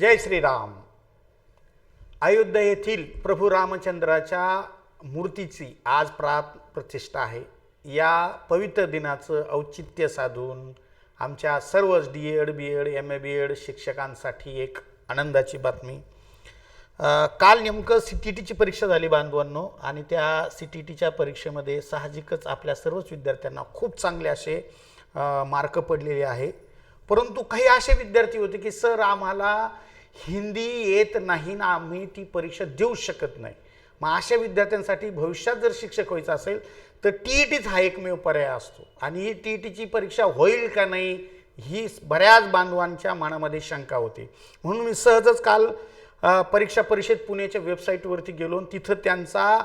जय श्रीराम. अयोध्या येथील प्रभू रामचंद्राच्या मूर्तीची आज प्रात प्रतिष्ठा आहे. या पवित्र दिनाचं औचित्य साधून आमच्या सर्वच D Ed B Ed M A B Ed शिक्षकांसाठी एक आनंदाची बातमी. काल नेमकं सी टी टीची परीक्षा झाली बांधवांनो आणि त्या सी टी टीच्या परीक्षेमध्ये साहजिकच आपल्या सर्वच विद्यार्थ्यांना खूप चांगले असे मार्क पडलेले आहे. परंतु काही असे विद्यार्थी होते की सर आम्हाला हिंदी येत नाही ना आम्ही ती परीक्षा देऊ शकत नाही. मग अशा विद्यार्थ्यांसाठी भविष्यात जर शिक्षक व्हायचं असेल तर टी ई टीच हा एकमेव पर्याय असतो. आणि ही टी ई टीची परीक्षा होईल का नाही ही बऱ्याच बांधवांच्या मनामध्ये शंका होती. म्हणून मी सहजच काल परीक्षा परिषद पुण्याच्या वेबसाईटवरती गेलो आणि तिथं त्यांचा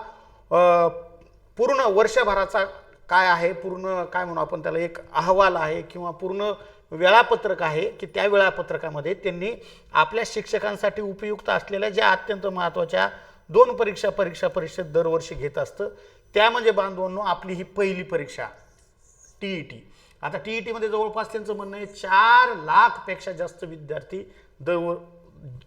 पूर्ण वर्षभराचा काय आहे पूर्ण काय म्हणू आपण त्याला एक अहवाल आहे किंवा पूर्ण वेळापत्रक आहे की त्या वेळापत्रकामध्ये त्यांनी आपल्या शिक्षकांसाठी उपयुक्त असलेल्या ज्या अत्यंत महत्त्वाच्या दोन परीक्षा परीक्षा परिषद दरवर्षी घेत असतं त्या म्हणजे बांधवांनो आपली ही पहिली परीक्षा टी ई टी आता टी ई टीमध्ये जवळपास त्यांचं म्हणणं आहे चार लाखपेक्षा जास्त विद्यार्थी दरवर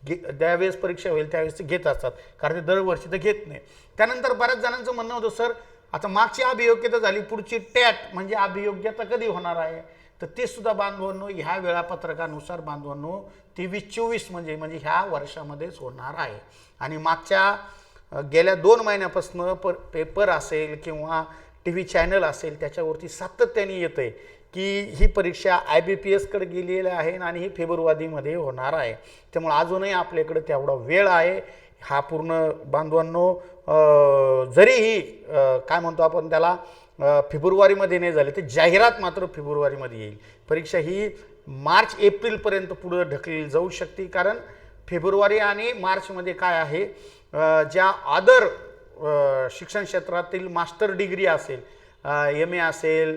घे ज्यावेळेस परीक्षा होईल त्यावेळेस ते घेत असतात कारण ते दरवर्षी तर घेत नाही. त्यानंतर बऱ्याच जणांचं म्हणणं होतं सर आता मागची अभियोग्यता झाली पुढची टॅट म्हणजे अभियोग्यता कधी होणार आहे? तर ते सुद्धा बांधवांनो ह्या वेळापत्रकानुसार बांधवांनो तेवीस चोवीस म्हणजे म्हणजे ह्या वर्षामध्येच होणार आहे. आणि मागच्या गेल्या दोन महिन्यापासून पर पेपर असेल किंवा टी व्ही चॅनल असेल त्याच्यावरती सातत्याने येतं आहे की ही परीक्षा आय बी पी एसकडे गेलेली आहे आणि ही फेब्रुवारीमध्ये होणार आहे. त्यामुळे अजूनही आपल्याकडे तेवढा वेळ आहे. हा पूर्ण बांधवांनो जरीही काय म्हणतो आपण त्याला फेब्रुवारीमध्ये नाही झाले ते जाहिरात मात्र फेब्रुवारीमध्ये येईल. परीक्षा ही मार्च एप्रिलपर्यंत पुढं ढकलली जाऊ शकते. कारण फेब्रुवारी आणि मार्चमध्ये काय आहे ज्या आदर शिक्षण क्षेत्रातील मास्टर डिग्री असेल एम ए असेल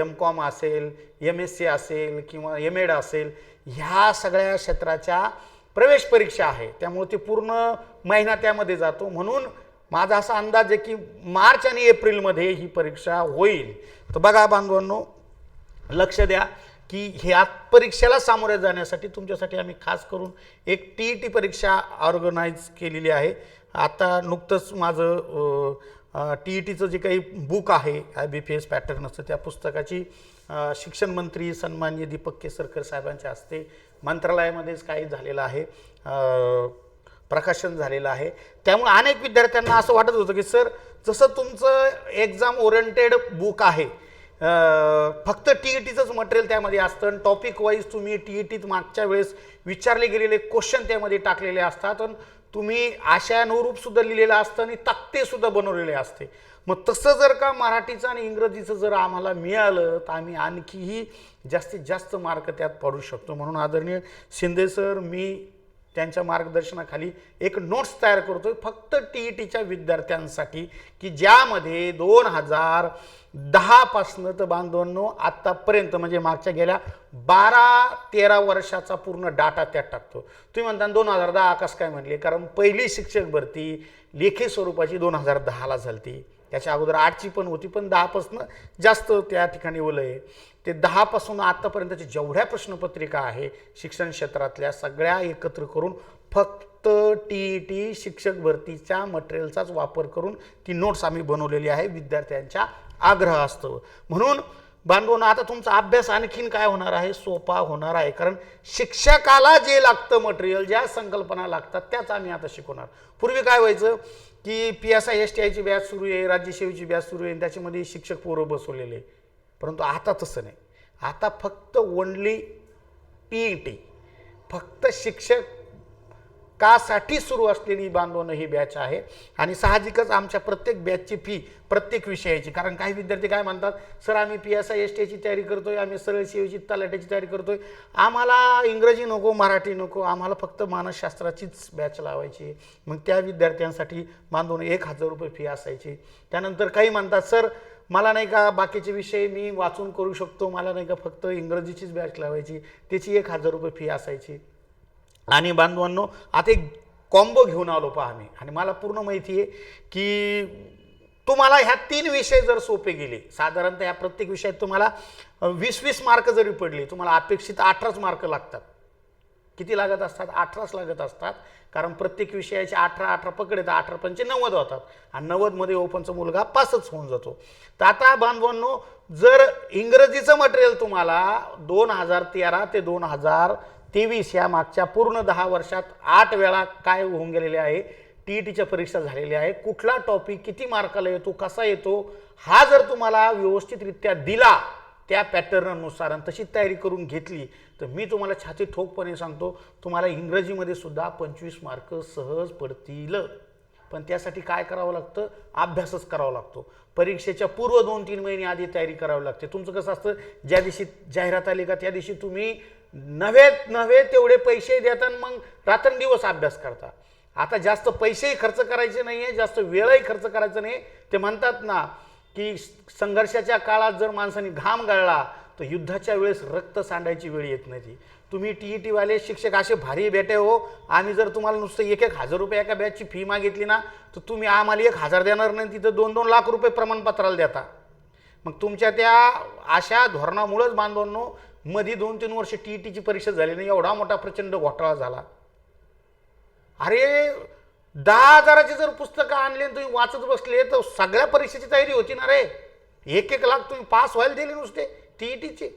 एम कॉम असेल एम एस सी असेल किंवा एम एड असेल ह्या सगळ्या क्षेत्राच्या प्रवेश परीक्षा आहे. त्यामुळे ते पूर्ण महिना त्यामध्ये जातो. म्हणून माझा असा अंदाज आहे की मार्च आणि एप्रिलमध्ये ही परीक्षा होईल. तर बघा बांधवांनो लक्ष द्या की ह्या परीक्षेला सामोरे जाण्यासाठी तुमच्यासाठी आम्ही खास करून एक टी ई टी परीक्षा ऑर्गनाईज केलेली आहे. आता नुकतंच माझं टी ई टीचं जे काही बुक आहे I B P S pattern असतं त्या पुस्तकाची शिक्षण मंत्री सन्मान्य दीपक केसरकर साहेबांच्या हस्ते मंत्रालयामध्येच काही झालेलं आहे. प्रकाशन झालेलं आहे. त्यामुळे अनेक विद्यार्थ्यांना असं वाटत होतं की सर जसं तुमचं एक्झाम ओरिएंटेड बुक आहे फक्त टी ई टीचंच मटेरियल त्यामध्ये असतं आणि टॉपिक वाईज तुम्ही टी ई टीत मागच्या वेळेस विचारले गेलेले क्वेश्चन त्यामध्ये टाकलेले असतात आणि तुम्ही आशयानुरूपसुद्धा लिहिलेलं असतं आणि तक्तेसुद्धा बनवलेले असते. मग तसं जर का मराठीचं आणि इंग्रजीचं जर आम्हाला मिळालं तर आम्ही आणखीही जास्तीत जास्त मार्क त्यात पाडू शकतो. म्हणून आदरणीय शिंदे सर मी त्यांच्या मार्गदर्शनाखाली एक नोट्स तयार करतो फक्त टी ई टीच्या विद्यार्थ्यांसाठी की ज्यामध्ये दोन हजार दहापासनं तर बांधवांनो आत्तापर्यंत म्हणजे मागच्या गेल्या बारा तेरा वर्षाचा पूर्ण डाटा त्यात टाकतो. तुम्ही म्हणता दोन हजार दहा आकाश काय म्हणले? कारण पहिली शिक्षक भरती लेखी स्वरूपाची दोन हजार दहाला झालती. त्याच्या अगोदर आठची पण होती पण दहापासून जास्त त्या ठिकाणी ओलं आहे. ते दहापासून आत्तापर्यंतच्या जेवढ्या प्रश्नपत्रिका आहे शिक्षण क्षेत्रातल्या सगळ्या एकत्र करून फक्त टी ई टी शिक्षक भरतीच्या मटेरियलचाच वापर करून ती नोट्स आम्ही बनवलेली आहे विद्यार्थ्यांच्या आग्रह असतो म्हणून बांधवून आता तुमचा अभ्यास आणखीन काय होणार आहे? सोपा होणार आहे कारण शिक्षकाला जे लागतं मटेरियल ज्या संकल्पना लागतात त्याच आम्ही आता शिकवणार. पूर्वी काय व्हायचं? की P S I S T आयची बॅच सुरू आहे राज्यसेवेची बॅच सुरू आहे आणि त्याच्यामध्ये शिक्षक पोरं बसवलेले परंतु आता तसं नाही. आता फक्त ओनली टी ई टी फक्त शिक्षक कासाठी सुरू असलेली बांधवणं ही बॅच आहे आणि साहजिकच आमच्या प्रत्येक बॅचची फी प्रत्येक विषयाची. कारण काही विद्यार्थी काय म्हणतात सर आम्ही पी एस आय एस टीची तयारी करतोय आम्ही सरळ सेवेची तलाट्याची तयारी करतोय. आम्हाला इंग्रजी नको मराठी नको आम्हाला फक्त मानसशास्त्राचीच बॅच लावायची मग त्या विद्यार्थ्यांसाठी बांधून एक हजार रुपये फी असायची. त्यानंतर काही म्हणतात सर मला नाही का बाकीचे विषय मी वाचून करू शकतो मला नाही का फक्त इंग्रजीचीच बॅच लावायची त्याची एक हजार रुपये फी असायची. आणि बांधवांनो आता एक कॉम्बो घेऊन आलो पहा आम्ही. आणि मला पूर्ण माहिती आहे की तुम्हाला ह्या तीन विषय जर सोपे गेले साधारणतः या प्रत्येक विषयात तुम्हाला वीस वीस मार्क जरी पडले तुम्हाला अपेक्षित अठराच मार्क लागतात. किती लागत असतात? अठराच लागत असतात. कारण प्रत्येक विषयाचे अठरा अठरा पकडे अठरा पंचे नव्वद होतात. आणि नव्वदमध्ये ओपनचा मुलगा पासच होऊन जातो. तर आता बांधवांनो जर इंग्रजीचं मटेरियल तुम्हाला दोन हजार तेरा ते दोन हजार तेवीस या मागच्या पूर्ण दहा वर्षात आठ वेळा काय होऊन गेलेले आहे? टी ई टीच्या परीक्षा झालेल्या आहे. कुठला टॉपिक किती मार्काला येतो कसा येतो हा जर तुम्हाला व्यवस्थितरित्या दिला त्या पॅटर्ननुसार आणि तशी तयारी करून घेतली तर मी तुम्हाला छाती ठोकपणे सांगतो तुम्हाला इंग्रजीमध्ये सुद्धा पंचवीस मार्क सहज पडतील. पण त्यासाठी काय करावं लागतं? अभ्यासच करावा लागतो. परीक्षेच्या पूर्व दोन तीन महिने आधी तयारी करावी लागते. तुमचं कसं असतं? ज्या दिवशी जाहिरात आली का त्या दिवशी तुम्ही नव्हे नव्हे तेवढे पैसे देतात आणि मग रात्रंदिवस अभ्यास करता आता जास्त पैसेही खर्च करायचे नाही आहे जास्त वेळही खर्च करायचा नाही ते म्हणतात ना की संघर्षाच्या काळात जर माणसाने घाम गाळला तर युद्धाच्या वेळेस रक्त सांडायची वेळ येत नाही. तुम्ही टी ई टीवाले शिक्षक असे भारी भेटे हो. आम्ही जर तुम्हाला नुसतं एक एक हजार रुपये एका बॅचची फी मागितली ना तर तुम्ही आम्हाला एक हजार देणार नाही तिथं दोन दोन लाख रुपये प्रमाणपत्राला देता. मग तुमच्या त्या अशा धोरणामुळंच बांधवांनो मध्ये दोन तीन वर्ष टी ई टीची परीक्षा झाली नाही एवढा मोठा प्रचंड घोटाळा झाला. अरे दहा हजाराची जर पुस्तकं आणली आणि तुम्ही वाचत बसले तर सगळ्या परीक्षेची तयारी होती ना रे. एक एक लाख तुम्ही पास व्हायला दिले नुसते टी ई टीचे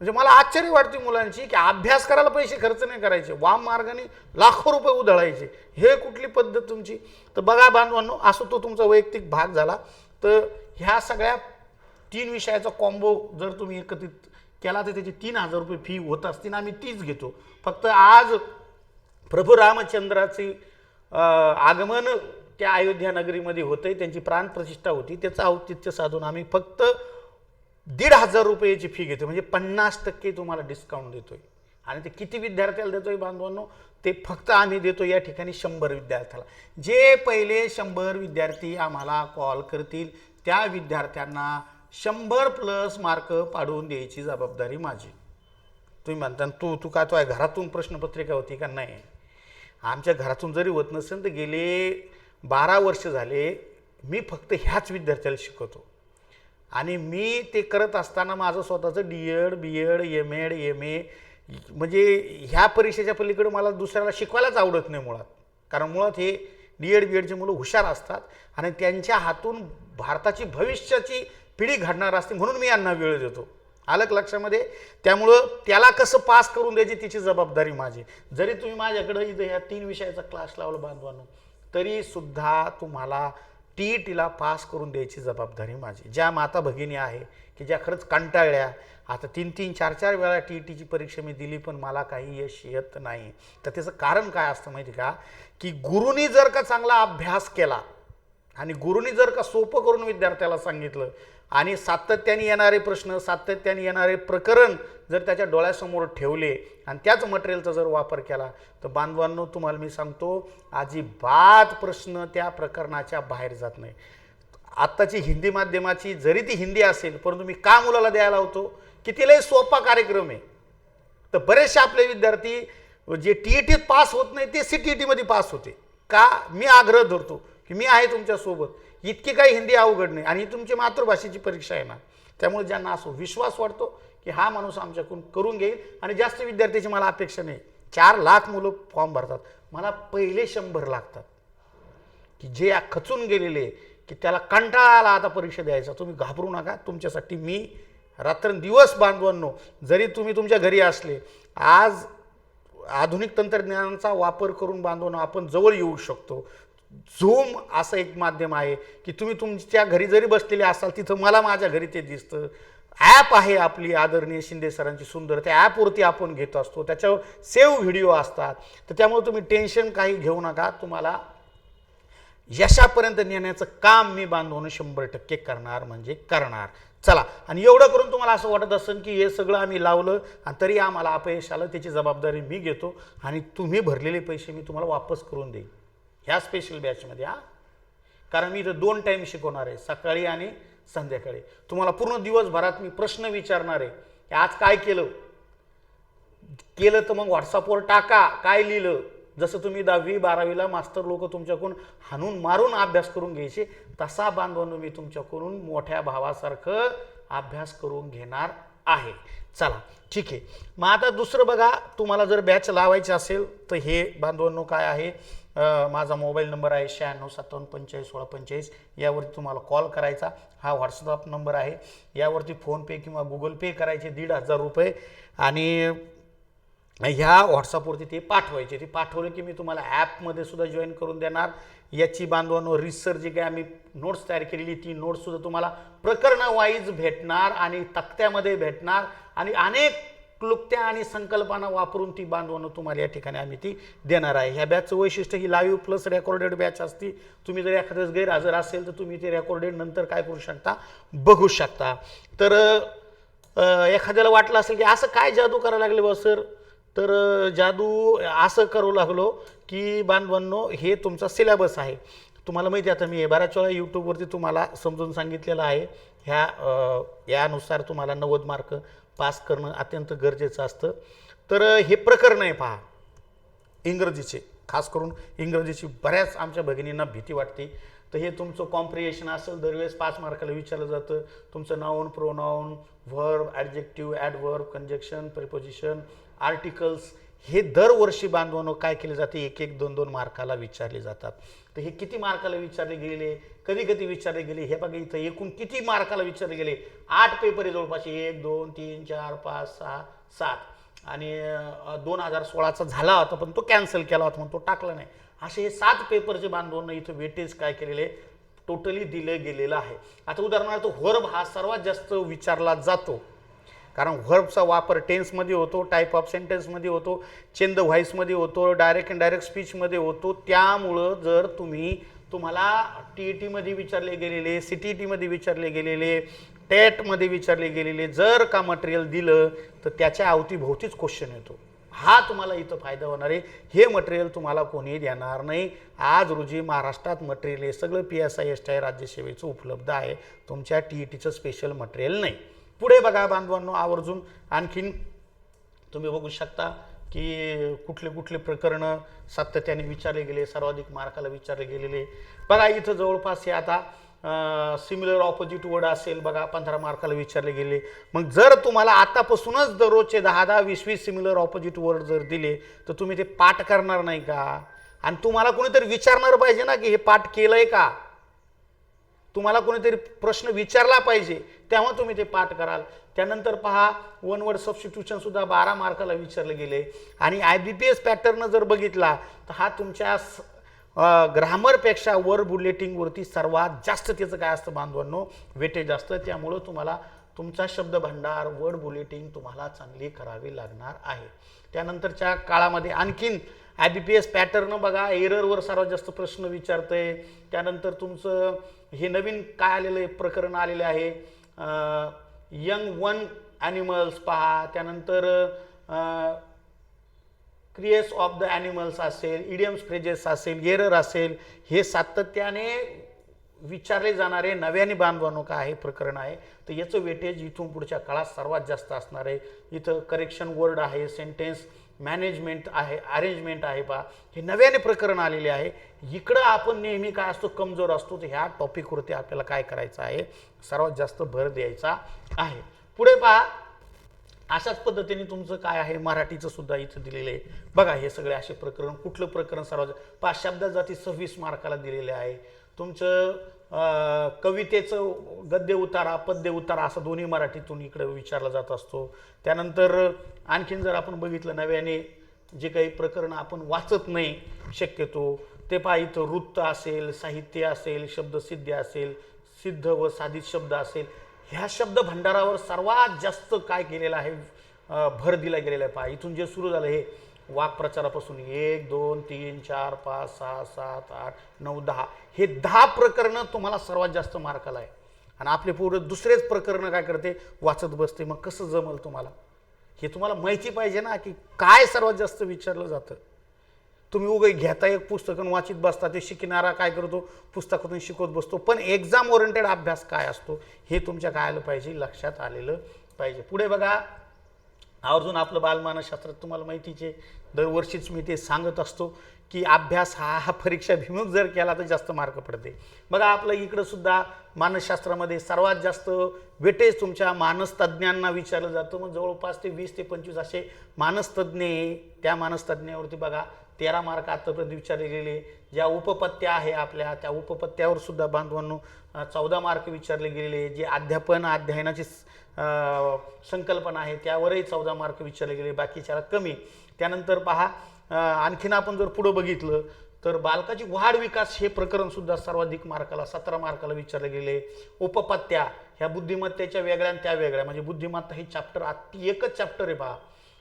म्हणजे मला आश्चर्य वाटते मुलांची की अभ्यास करायला पैसे खर्च नाही करायचे वाम मार्गाने लाखो रुपये उधळायचे. हे कुठली पद्धत तुमची? तर बघा बांधवांनो असं तो तुमचा वैयक्तिक भाग झाला. तर ह्या सगळ्या तीन विषयाचा कॉम्बो जर तुम्ही एकत्रित केला तर त्याची तीन हजार रुपये फी होत असतील आम्ही तीच घेतो. फक्त आज प्रभू रामचंद्राचे आगमन त्या अयोध्या नगरीमध्ये होतंय त्यांची प्राणप्रतिष्ठा होती त्याचं औचित्य साधून आम्ही फक्त दीड हजार रुपयाची फी घेतो म्हणजे पन्नास टक्के तुम्हाला डिस्काउंट देतोय. आणि ते किती विद्यार्थ्याला देतोय बांधवांनो? ते फक्त आम्ही देतो या ठिकाणी शंभर विद्यार्थ्याला. जे पहिले शंभर विद्यार्थी आम्हाला कॉल करतील त्या विद्यार्थ्यांना शंभर प्लस मार्क पाडून द्यायची जबाबदारी माझी. तुम्ही म्हणता तू तू काय तो आहे घरातून प्रश्नपत्रिका होती का? नाही. आमच्या घरातून जरी होत नसेल तर गेले बारा वर्ष झाले मी फक्त ह्याच विद्यार्थ्याला शिकवतो. आणि मी ते करत असताना माझं स्वतःचं D Ed B Ed M Ed M A म्हणजे ह्या परीक्षेच्या पलीकडे मला दुसऱ्याला शिकवायलाच आवडत नाही मुळात. कारण मुळात हे डी एड बी एडची मुलं हुशार असतात आणि त्यांच्या हातून भारताची भविष्याची पिढी घडणार असते म्हणून मी यांना वेळ देतो. आलं लक्षामध्ये? त्यामुळं त्याला कसं पास करून द्यायची तिची जबाबदारी माझी. जरी तुम्ही माझ्याकडं इथं ह्या तीन विषयाचा क्लास लावला बांधवांनो तरीसुद्धा तुम्हाला टी ई टीला पास करून द्यायची जबाबदारी माझी. ज्या माता भगिनी आहे की ज्या खरंच कंटाळल्या आता तीन तीन चार चार वेळा टी ई टीची परीक्षा मी दिली पण मला काही यश येत नाही. तर त्याचं कारण काय असतं माहिती का? की गुरुनी जर का चांगला अभ्यास केला आणि गुरुनी जर का सोपं करून विद्यार्थ्याला सांगितलं आणि सातत्याने येणारे प्रश्न सातत्याने येणारे प्रकरण जर त्याच्या डोळ्यासमोर ठेवले आणि त्याच मटेरियलचा जर वापर केला तर बांधवांनो तुम्हाला मी सांगतो अजिबात प्रश्न त्या प्रकरणाच्या बाहेर जात नाही. आत्ताची हिंदी माध्यमाची जरी ती हिंदी असेल परंतु मी का मुलाला द्यायला होतो कितीलाही सोपा कार्यक्रम आहे. तर बरेचसे आपले विद्यार्थी जे टी ई टीत पास होत नाही ते सी टी ई टीमध्ये पास होते. का? मी आग्रह धरतो की मी आहे तुमच्यासोबत. इतकी काही हिंदी अवघड नाही. आणि ही तुमची मातृभाषेची परीक्षा आहे ना. त्यामुळे ज्यांना असो विश्वास वाटतो की हा माणूस आमच्याकडून करून घेईल आणि जास्त विद्यार्थ्याची मला अपेक्षा नाही. चार लाख मुलं फॉर्म भरतात. मला पहिले शंभर लागतात. की जे या खचून गेलेले की त्याला कंटाळा आला आता परीक्षा द्यायचा. तुम्ही घाबरू नका. तुमच्यासाठी मी रात्रंदिवस बांधवांनो जरी तुम्ही तुमच्या घरी असले आज आधुनिक तंत्रज्ञानाचा वापर करून बांधवांनो आपण जवळ येऊ शकतो. झूम असं एक माध्यम आहे की तुम्ही तुमच्या घरी जरी बसलेले असाल तिथं मला माझ्या घरी ते दिसतं. ॲप आहे आपली आदरणीय शिंदे सरांची सुंदर. त्या ॲपवरती आपण घेत असतो. त्याच्यावर सेव्ह व्हिडिओ असतात. तर त्यामुळे तुम्ही टेन्शन काही घेऊ नका. तुम्हाला यशापर्यंत नेण्याचं काम मी बांधवणं शंभर टक्के करणार म्हणजे करणार. चला. आणि एवढं करून तुम्हाला असं वाटत असेल की हे सगळं आम्ही लावलं आणि तरी आम्हाला अपयश आलं त्याची जबाबदारी मी घेतो आणि तुम्ही भरलेले पैसे मी तुम्हाला वापस करून देईन. ह्या स्पेशल बॅचमध्ये हा? कारण मी इथं दोन टाईम शिकवणार आहे सकाळी आणि संध्याकाळी. तुम्हाला पूर्ण दिवसभरात मी प्रश्न विचारणार आहे की आज काय केलं? केलं तर मग व्हॉट्सअपवर टाका काय लिहिलं? जसं तुम्ही दहावी बारावीला मास्तर लोक तुमच्याकडून हाणून मारून अभ्यास करून घ्यायचे तसा बांधवांनो मी तुमच्याकडून मोठ्या भावासारखं अभ्यास करून घेणार आहे. चला ठीक आहे. मग आता दुसरं बघा तुम्हाला जर बॅच लावायची असेल तर हे बांधवांनो काय आहे? माझा मोबाईल नंबर आहे शहाण्णव सत्तावन्न पंचेचाळीस सोळा पंचेचाळीस. यावरती तुम्हाला कॉल करायचा. हा व्हॉट्सअप नंबर आहे. यावरती फोनपे किंवा गुगल पे करायचे दीड हजार रुपये. आणि ह्या व्हॉट्सअपवरती ते पाठवायचे. ते पाठवलं की मी तुम्हाला ॲपमध्ये सुद्धा जॉईन करून देणार. याची बांधवांवर रिसर जी काय आम्ही नोट्स तयार केलेली ती नोट्ससुद्धा तुम्हाला प्रकरणवाईज भेटणार आणि तक्त्यामध्ये भेटणार. आणि अनेक क्लुप्त्या आणि संकल्पना वापरून ती बांधवणं तुम्हाला या ठिकाणी आम्ही ती देणार आहे. ह्या बॅचचं वैशिष्ट्य ही लाईव्ह प्लस रेकॉर्डेड बॅच असती. तुम्ही जर एखाद्या गैरहजर असेल तर तुम्ही ते रेकॉर्डेड नंतर काय करू शकता? बघू शकता. तर एखाद्याला वाटलं असेल की असं काय जादू करायला लागले बा सर तर जादू असं करू लागलो की बांधवांनो हे तुमचा सिलेबस आहे. तुम्हाला माहिती आहे आता मी बऱ्याच वेळा यूट्यूबवरती तुम्हाला समजून सांगितलेलं आहे. ह्या यानुसार तुम्हाला नव्वद मार्क पास करणं अत्यंत गरजेचं असतं. तर हे प्रकरण आहे पहा. इंग्रजीचे खास करून इंग्रजीची बऱ्याच आमच्या भगिनींना भीती वाटते. तर हे तुमचं कॉम्प्रिहेशन असेल दरवेळेस पाच मार्काला विचारलं जातं. तुमचं noun pronoun verb adjective adverb conjunction preposition articles हे दरवर्षी बांधवांनो काय केले जाते? एक एक दोन दोन मार्काला विचारले जातात. तर हे किती मार्काला विचारले गेले? कधी कधी विचारले गेले? हे बघा इथं एकूण किती मार्काला विचारले गेले? आठ पेपर आहे जवळपास. एक दोन तीन चार पाच सहा सात. आणि दोन हजार सोळाचा झाला होता पण तो कॅन्सल केला होता म्हणून तो टाकला नाही. असे हे सात पेपरचे बांधवांना इथं वेटेज काय केलेले? टोटली दिलं गेलेलं आहे. आता उदाहरणार्थ होरब हा सर्वात जास्त विचारला जातो. कारण व्हर्बचा वापर टेन्समध्ये होतो टाईप ऑफ सेंटेन्समध्ये होतो चेंद व्हॉईसमध्ये होतो डायरेक्ट अँड डायरेक्ट स्पीचमध्ये होतो. त्यामुळं जर तुम्ही तुम्हाला टी ई टीमध्ये विचारले गेलेले सी टी टीमध्ये विचारले गेलेले टेटमध्ये विचारले गेलेले जर का मटेरियल दिलं तर त्याच्या अवतीभोवतीच क्वेश्चन येतो. हा तुम्हाला इथं फायदा होणार आहे. हे मटेरियल तुम्हाला कोणी देणार नाही. आज रोजी महाराष्ट्रात मटेरियल हे सगळं P S I S T I राज्यसेवेचं उपलब्ध आहे. तुमच्या टी ई टीचं स्पेशल मटेरियल नाही. पुढे बघा बांधवांनो आवर्जून. आणखीन तुम्ही बघू शकता की कुठले कुठले प्रकरणं सातत्याने विचारले गेले सर्वाधिक मार्काला विचारले गेलेले. बघा इथं जवळपास हे आता सिमिलर ऑपोजिट वर्ड असेल बघा पंधरा मार्काला विचारले गेले. मग जर तुम्हाला आतापासूनच दररोजचे दहा दहा वीस वीस सिमिलर ऑपोजिट वर्ड जर दिले तर तुम्ही ते पाठ करणार नाही का? आणि तुम्हाला कोणीतरी विचारणार पाहिजे ना की हे पाठ केलं आहे का? तुम्हाला कोणीतरी प्रश्न विचारला पाहिजे तेव्हा तुम्ही ते पाठ कराल. त्यानंतर पहा वन वर्ड सबस्टिट्यूशनसुद्धा बारा मार्काला विचारले गेले. आणि I B P S pattern जर बघितला तर हा तुमच्या स- ग्रामरपेक्षा वर बुलेटिंगवरती सर्वात जास्त त्याचं काय असतं बांधवांनो? वेटेज असतं. त्यामुळं तुम्हाला तुमचा शब्द भांडार वर्ड बुलेटिंग तुम्हाला चांगली करावी लागणार आहे. त्यानंतरच्या काळामध्ये आणखीन I B P S pattern बघा एररवर सर्वात जास्त प्रश्न विचारतंय. त्यानंतर तुमचं हे नवीन काय आलेलं आहे? प्रकरण आलेले आहे. यंग वन ॲनिमल्स पहा. त्यानंतर क्रिएस ऑफ द ॲनिमल्स असेल इडियम्स फ्रेजेस असेल एरर असेल हे सातत्याने विचारले जाणारे नव्याने बांधवानो आहे प्रकरण आहे. तर याचं वेटेज इथून पुढच्या काळात सर्वात जास्त असणार आहे. इथं करेक्शन वर्ड आहे सेंटेन्स मॅनेजमेंट आहे अरेंजमेंट आहे पा हे नव्याने प्रकरण आलेले आहे. इकडं आपण नेहमी काय असतो कमजोर असतो. तर ह्या टॉपिकवरती आपल्याला काय करायचं आहे? सर्वात जास्त भर द्यायचा आहे. पुढे पहा. अशाच पद्धतीने तुमचं काय आहे? मराठीचं सुद्धा इथं दिलेलं आहे. बघा हे सगळे असे प्रकरण कुठलं प्रकरण सर्वात पाच शब्दात जाती सव्वीस मार्काला दिलेले आहे. तुमचं कवितेचं गद्य उतारा पद्य उतारा असं दोन्ही मराठीतून इकडे विचारला जात असतो. त्यानंतर आणखीन जर आपण बघितलं नव्याने जे काही प्रकरण आपण वाचत नाही शक्यतो ते पहा इथं वृत्त असेल साहित्य असेल शब्दसिद्धी असेल सिद्ध व साधित शब्द असेल ह्या शब्द भंडारावर सर्वात जास्त काय केलेलं आहे भर दिला गेलेला आहे. पहा इथून जे सुरू झालं हे वाक्प्रचारापासून एक दोन तीन चार पाच सहा सात आठ नऊ दहा. हे दहा प्रकरणं तुम्हाला सर्वात जास्त मार्काला आहे. आणि आपले पूर्ण दुसरेच प्रकरणं काय करते? वाचत बसते. मग कसं जमल तुम्हाला? हे तुम्हाला माहिती पाहिजे ना की काय सर्वात जास्त विचारलं जातं. तुम्ही उगे घेता एक पुस्तक आणि वाचित बसता. ते शिकणारा काय करतो? पुस्तकातून शिकवत बसतो. पण एक्झाम ओरिएंटेड अभ्यास काय असतो? हे तुमच्या काय आलं पाहिजे? लक्षात आलेलं पाहिजे. पुढे बघा. आवर्जून आपलं बालमानसशास्त्र तुम्हाला माहितीचे दरवर्षीच मी ते सांगत असतो की अभ्यास हा हा परीक्षाभिमुख जर केला तर जास्त मार्क पडते. बघा आपलं इकडंसुद्धा मानसशास्त्रामध्ये सर्वात जास्त वेटेज तुमच्या मानसतज्ज्ञांना विचारलं जातं. मग जवळपास ते वीस ते पंचवीस असे मानसतज्ञ आहे. त्या मानसतज्ञावरती बघा तेरा मार्क आतापर्यंत विचारले गेले ज्या उपपत्त्या आहे आपल्या त्या उपपत्त्यावर सुद्धा बांधवांनो चौदा मार्क विचारले गेलेले. जे अध्यापन अध्ययनाचे संकल्पना आहे त्यावरही चौदा मार्क विचारले गेले बाकीच्याला कमी. त्यानंतर पहा आणखीन आपण जर पुढं बघितलं तर बालकाची वाढ विकास हे प्रकरण सुद्धा सर्वाधिक मार्काला सतरा मार्काला विचारले गेले. उपपत्त्या ह्या बुद्धिमत्तेच्या वेगळ्या आणि त्या वेगळ्या. म्हणजे बुद्धिमत्ता हे चॅप्टर अति एकच चॅप्टर आहे पहा.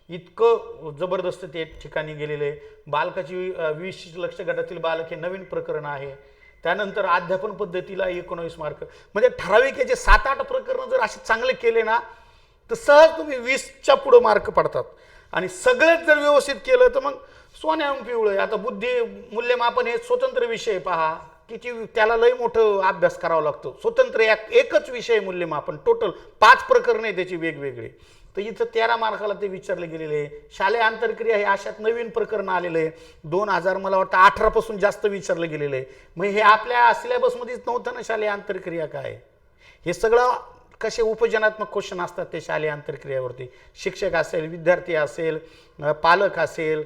इतकं जबरदस्त ते ठिकाणी गेलेलं. आहे बालकाची विशिष्ट लक्ष गटातील बालक हे नवीन प्रकरण आहे. त्यानंतर अध्यापन पद्धतीला एकोणावीस मार्क. म्हणजे ठराविक याचे सात आठ प्रकरणं जर असे चांगले केले ना तर सहज तुम्ही वीसच्या पुढं मार्क पडतात. आणि सगळेच जर व्यवस्थित केलं तर मग सोन्याहून पिवळं आता बुद्धी मूल्यमापन हे स्वतंत्र विषय पहा. किती त्याला लय मोठं अभ्यास करावा लागतो. स्वतंत्र या एकच विषय मूल्यमापन. टोटल पाच प्रकरण आहे त्याची वेगवेगळे. तर इथं तेरा मार्काला ते विचारले गेलेले आहे. शालेय आंतरक्रिया हे अशात नवीन प्रकरण आलेलं आहे. दोन हजार मला वाटतं अठरापासून जास्त विचारलं गेलेलं आहे. मग हे आपल्या सिलेबसमध्येच नव्हतं ना शालेय आंतरक्रिया काय? हे सगळं कसे उपजनात्मक क्वेश्चन असतात ते शालेय आंतरक्रियावरती शिक्षक असेल विद्यार्थी असेल पालक असेल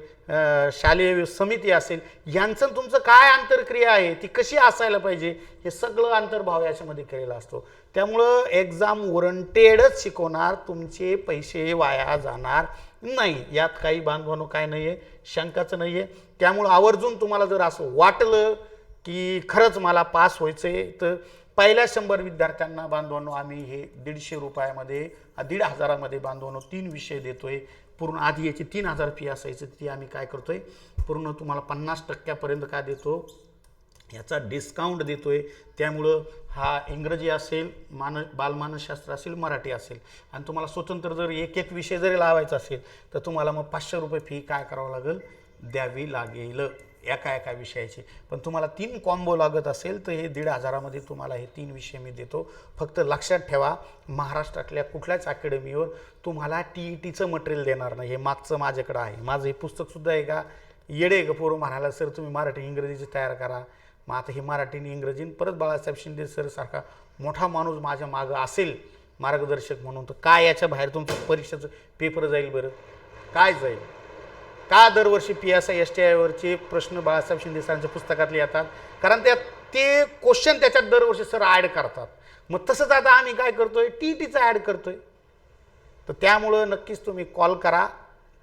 शालेय समिती असेल यांचं तुमचं काय आंतरक्रिया आहे ती कशी असायला पाहिजे हे सगळं अंतर्भाव याच्यामध्ये केलेला असतो. त्यामुळं एक्झाम वॉरंटेडच शिकवणार तुमचे पैसे वाया जाणार नाही. यात काही बांधवानो काय नाही आहे शंकाचं नाही आहे त्यामुळं आवर्जून तुम्हाला जर असं वाटलं की खरंच मला पास व्हायचं आहे तर पहिल्या शंभर विद्यार्थ्यांना बांधवांनो आम्ही हे दीडशे रुपयामध्ये दीड हजारामध्ये बांधवांनो तीन विषय देतोय. पूर्ण आधी याची तीन हजार फी असायची ती आम्ही काय करतोय? पूर्ण तुम्हाला पन्नास टक्क्यापर्यंत काय देतो? याचा डिस्काउंट देतोय. त्यामुळं हा इंग्रजी असेल मान बालमानसशास्त्र असेल मराठी असेल. आणि तुम्हाला स्वतंत्र जर एक एक विषय जरी लावायचा असेल तर तुम्हाला मग पाचशे रुपये फी काय करावं लागेल? द्यावी लागेल. एका एका विषयाची. पण तुम्हाला तीन कॉम्बो लागत असेल तर हे दीड हजारामध्ये तुम्हाला हे तीन विषय मी देतो. फक्त लक्षात ठेवा महाराष्ट्रातल्या कुठल्याच अकॅडमीवर तुम्हाला टी ई टीचं मटेरियल देणार नाही. हे मागचं माझ्याकडं आहे. माझं हे पुस्तकसुद्धा आहे का? येडे का पोरं? म्हणाला सर तुम्ही मराठी इंग्रजीचे तयार करा. मग आता हे मराठी आणि इंग्रजी परत बाळासाहेब शिंदे सरसारखा मोठा माणूस माझ्या मागं असेल मार्गदर्शक म्हणून तर काय याच्या बाहेर तुमचं परीक्षेचं पेपर जाईल बरं? काय जाईल? का दरवर्षी P S I S T आयवरचे प्रश्न बाळासाहेब शिंदे सरांच्या पुस्तकातले येतात? कारण त्यात ते क्वेश्चन त्याच्यात दरवर्षी सर ॲड करतात. मग तसंच आता आम्ही काय करतोय? टी टीचं ॲड करतोय. तर त्यामुळं नक्कीच तुम्ही कॉल करा.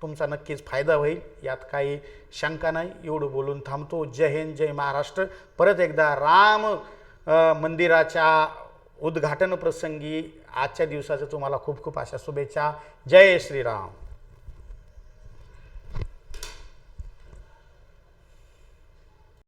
तुमचा नक्कीच फायदा होईल. यात काही शंका नाही. एवढं बोलून थांबतो. जय हिंद जय महाराष्ट्र. परत एकदा राम मंदिराच्या उद्घाटन प्रसंगी आजच्या दिवसाचं तुम्हाला खूप खूप अशा शुभेच्छा. जय श्रीराम.